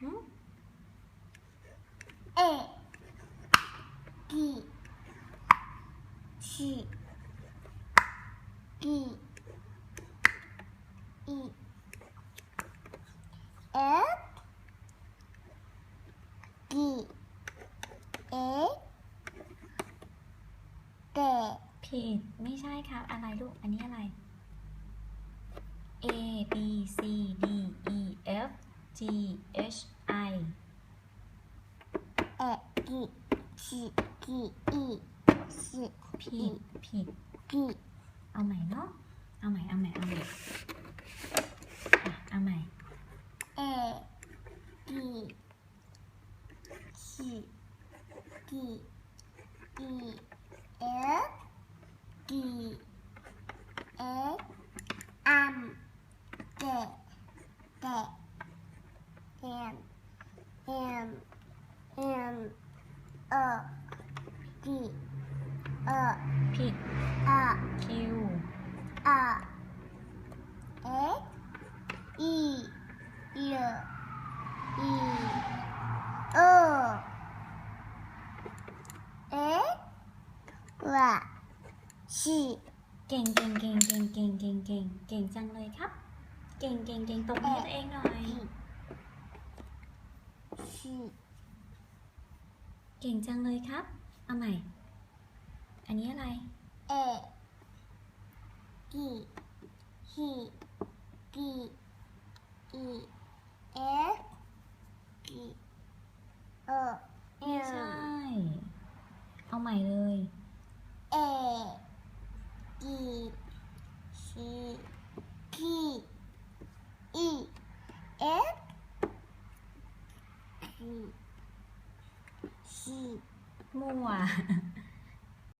หึ A B C D E F D A เอกีเอเตะผิดไม่ใช่ครับ อะไรลูก อันนี้อะไร A B C D E F G H I เอะกีชีกีอีชีผิดผิดกีเอาใหม่เนาะ เอาใหม่ เอาใหม่ เอาใหม่อะเอาใหม่เอกีชีกีอีเอฟกีเออัมเตะเตะเอ็ม เอ็มเอ็มเอกีเอผิดอะ Q A X E L E O X Y สี่เก่งเก่งเก่งเก่งเก่งเก่งเก่งเก่งจังเลยครับ เก่งเก่งเก่งตบมือให้ตัวเองหน่อย สี่เก่งจังเลยครับ เอาใหม่ อันนี้อะไร เอกีสี่กีอีเอฟกีโอเอไม่ใช่ เอาใหม่เลย เอกีซีกีอีเอ 是木啊。